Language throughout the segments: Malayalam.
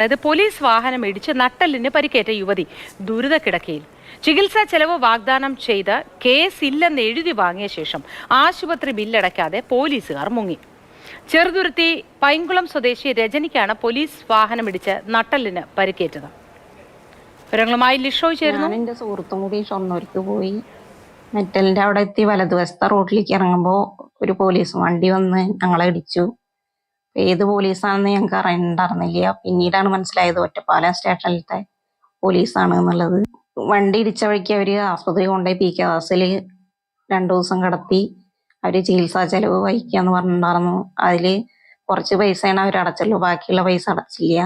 അതായത് പോലീസ് വാഹനം ഇടിച്ച് നട്ടലിന് പരിക്കേറ്റ യുവതി ദുരിത കിടക്കയിൽ. ചികിത്സാ ചെലവ് വാഗ്ദാനം ചെയ്ത് കേസ് ഇല്ലെന്ന് എഴുതി വാങ്ങിയ ശേഷം ആശുപത്രി ബില്ലടയ്ക്കാതെ പോലീസുകാർ മുങ്ങി. ചെറുതുരുത്തി പൈങ്കുളം സ്വദേശി രജനിക്കാണ് പോലീസ് വാഹനം വാഹനമിടിച്ച് നട്ടലിന് പരിക്കേറ്റത്. വിവരങ്ങളുമായി ലിഷോ ചേരുന്നു. എന്റെ സുഹൃത്തും കൂടി ഷൊർണൂർക്ക് പോയി. മെറ്റലിന്റെ അവിടെ എത്തി വലതുവശത്തെ റോഡിലേക്ക് ഇറങ്ങുമ്പോൾ ഒരു പോലീസ് വണ്ടി വന്ന് ഞങ്ങളെ ഇടിച്ചു. ഏത് പോലീസാണെന്ന് ഞങ്ങൾക്ക് അറിയണ്ടായിരുന്നില്ല. പിന്നീടാണ് മനസ്സിലായത് ഒറ്റപ്പാലം സ്റ്റേഷനിലത്തെ പോലീസാണ് എന്നുള്ളത്. വണ്ടി ഇടിച്ച വഴിക്ക് അവർ ആസ്പത്രി കൊണ്ടുപോയി പി കെ ദാസിൽ രണ്ടു ദിവസം കിടത്തി അവർ ചികിത്സാ ചെലവ് വഹിക്കുക എന്ന് പറഞ്ഞിട്ടുണ്ടായിരുന്നു. അതിൽ കുറച്ച് പൈസയാണ് അവർ അടച്ചുള്ളൂ. ബാക്കിയുള്ള പൈസ അടച്ചില്ല.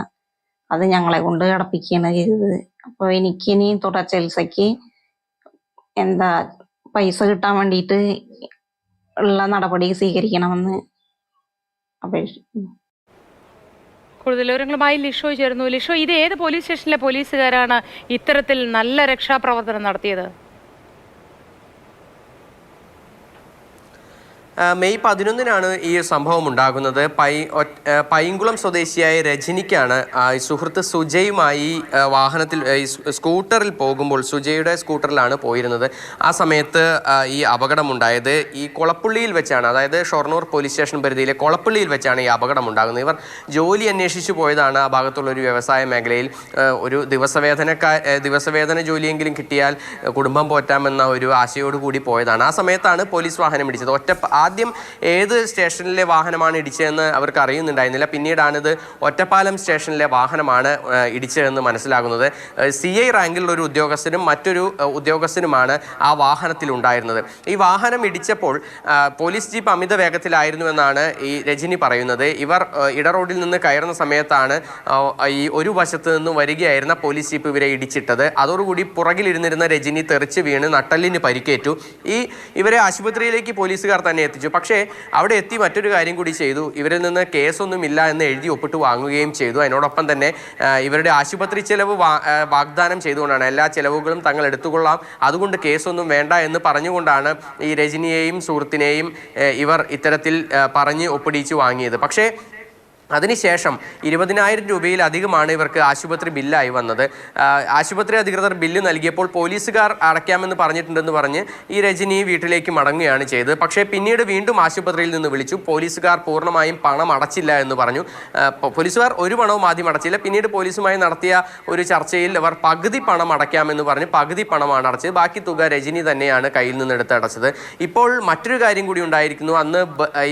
അത് ഞങ്ങളെ കൊണ്ട് കിടപ്പിക്കുകയാണ് ചെയ്തത്. അപ്പോൾ എനിക്കിനി തുടർ ചികിത്സയ്ക്ക് എന്താ പൈസ കിട്ടാൻ വേണ്ടിയിട്ട് ഉള്ള നടപടി സ്വീകരിക്കണമെന്ന് അപേക്ഷിക്കുന്നു. കൂടുതൽ വിവരങ്ങളുമായി ലിഷോ ചേർന്നു ലിഷോ ഇത് ഏത് പോലീസ് സ്റ്റേഷനിലെ പോലീസുകാരാണ് ഇത്തരത്തിൽ നല്ല രക്ഷാപ്രവർത്തനം നടത്തിയത്? മെയ് പതിനൊന്നിനാണ് ഈ സംഭവം ഉണ്ടാകുന്നത്. പൈ പൈങ്കുളം സ്വദേശിയായ രജനിക്കാണ് സുഹൃത്ത് സുജയുമായി വാഹനത്തിൽ സ്കൂട്ടറിൽ പോകുമ്പോൾ സുജയുടെ സ്കൂട്ടറിലാണ് പോയിരുന്നത്. ആ സമയത്ത് ഈ അപകടമുണ്ടായത് ഈ കൊളപ്പുള്ളിയിൽ വെച്ചാണ്. അതായത് ഷൊർണൂർ പോലീസ് സ്റ്റേഷൻ പരിധിയിലെ കൊളപ്പുള്ളിയിൽ വെച്ചാണ് ഈ അപകടം ഉണ്ടാകുന്നത് ഇവർ ജോലി അന്വേഷിച്ചു പോയതാണ് ആ ഭാഗത്തുള്ള ഒരു വ്യവസായ മേഖലയിൽ. ഒരു ദിവസവേതനക്കാ ദിവസവേതന ജോലിയെങ്കിലും കിട്ടിയാൽ കുടുംബം പോറ്റാമെന്ന ഒരു ആശയോടുകൂടി പോയതാണ്. ആ സമയത്താണ് പോലീസ് വാഹനം ഇടിച്ചത്. ഒറ്റ ആദ്യം ഏത് സ്റ്റേഷനിലെ വാഹനമാണ് ഇടിച്ചതെന്ന് അവർക്ക് അറിയുന്നുണ്ടായിരുന്നില്ല. പിന്നീടാണിത് ഒറ്റപ്പാലം സ്റ്റേഷനിലെ വാഹനമാണ് ഇടിച്ചതെന്ന് മനസ്സിലാകുന്നത്. സി ഐ റാങ്കിലുള്ള ഒരു ഉദ്യോഗസ്ഥനും മറ്റൊരു ഉദ്യോഗസ്ഥനുമാണ് ആ വാഹനത്തിൽ ഉണ്ടായിരുന്നത് ഈ വാഹനം ഇടിച്ചപ്പോൾ പോലീസ് ജീപ്പ് അമിത വേഗത്തിലായിരുന്നുവെന്നാണ് ഈ രജനി പറയുന്നത്. ഇവർ ഇട ഇടറോഡിൽ നിന്ന് കയറുന്ന സമയത്താണ് ഈ ഒരു വശത്ത് നിന്ന് വരികയായിരുന്ന പോലീസ് ജീപ്പ് ഇവരെ ഇടിച്ചിട്ടത്. അതോടുകൂടി പുറകിലിരുന്നിരുന്ന രജനി തെറിച്ച് വീണ് നട്ടലിന് പരിക്കേറ്റു. ഈ ഇവരെ ആശുപത്രിയിലേക്ക് പോലീസുകാർ തന്നെ എത്തിച്ചു. പക്ഷേ അവിടെ എത്തി മറ്റൊരു കാര്യം കൂടി ചെയ്തു. ഇവരിൽ നിന്ന് കേസൊന്നുമില്ല എന്ന് എഴുതി ഒപ്പിട്ട് വാങ്ങുകയും ചെയ്തു. അതിനോടൊപ്പം തന്നെ ഇവരുടെ ആശുപത്രി ചെലവ് വാഗ്ദാനം ചെയ്തുകൊണ്ടാണ്. എല്ലാ ചെലവുകളും തങ്ങൾ എടുത്തുകൊള്ളാം. അതുകൊണ്ട് കേസൊന്നും വേണ്ട എന്ന് പറഞ്ഞുകൊണ്ടാണ് ഈ രജനിയെയും സുഹൃത്തിനെയും ഇവർ ഇത്തരത്തിൽ പറഞ്ഞ് ഒപ്പിടിച്ച് വാങ്ങിയത്. പക്ഷേ അതിനുശേഷം ഇരുപതിനായിരം രൂപയിലധികമാണ് ഇവർക്ക് ആശുപത്രി ബില്ലായി വന്നത്. ആശുപത്രി അധികൃതർ ബില്ല് നൽകിയപ്പോൾ പോലീസുകാർ അടയ്ക്കാമെന്ന് പറഞ്ഞിട്ടുണ്ടെന്ന് പറഞ്ഞ് ഈ രജനി വീട്ടിലേക്ക് മടങ്ങുകയാണ് ചെയ്തത്. പക്ഷേ പിന്നീട് വീണ്ടും ആശുപത്രിയിൽ നിന്ന് വിളിച്ചു. പോലീസുകാർ പൂർണമായും പണം അടച്ചില്ല എന്ന് പറഞ്ഞു. പോലീസുകാർ ഒരു പണവും ആദ്യം അടച്ചില്ല. പിന്നീട് പോലീസുമായി നടത്തിയ ഒരു ചർച്ചയിൽ അവർ പകുതി പണം അടയ്ക്കാമെന്ന് പറഞ്ഞ് പകുതി പണമാണ് അടച്ചത്. ബാക്കി തുക രജനി തന്നെയാണ് കയ്യിൽ നിന്ന് എടുത്ത് അടച്ചത്. ഇപ്പോൾ മറ്റൊരു കാര്യം കൂടി ഉണ്ടായിരിക്കുന്നു. അന്ന്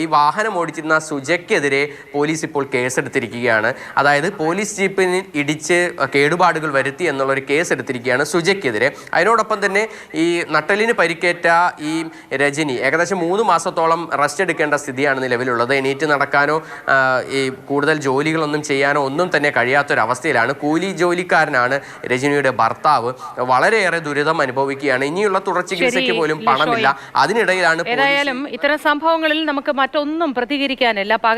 ഈ വാഹനം ഓടിച്ചിരുന്ന സുജയ്ക്കെതിരെ പോലീസ് ഇപ്പോൾ കേസെടുത്തിരിക്കുകയാണ്. അതായത് പോലീസ് ജീപ്പിന് ഇടിച്ച് കേടുപാടുകൾ വരുത്തി എന്നുള്ളൊരു കേസെടുത്തിരിക്കുകയാണ് കേസ് എടുത്തിരിക്കുകയാണ് സുജയ്ക്കെതിരെ. അതിനോടൊപ്പം തന്നെ ഈ നട്ടലിന് പരിക്കേറ്റ ഈ രജനി ഏകദേശം മൂന്ന് മാസത്തോളം റെസ്റ്റ് എടുക്കേണ്ട സ്ഥിതിയാണ് നിലവിലുള്ളത്. എണീറ്റ് നടക്കാനോ ഈ കൂടുതൽ ജോലികളൊന്നും ചെയ്യാനോ ഒന്നും തന്നെ കഴിയാത്തൊരവസ്ഥയിലാണ്. കൂലി ജോലിക്കാരനാണ് രജനിയുടെ ഭർത്താവ്. വളരെയേറെ ദുരിതം അനുഭവിക്കുകയാണ്. ഇനിയുള്ള തുടർ ചികിത്സയ്ക്ക് പോലും പണമില്ല. അതിനിടയിലാണ് ഏതായാലും ഇത്തരം സംഭവങ്ങളിൽ നമുക്ക് മറ്റൊന്നും പ്രതികരിക്കാനില്ല.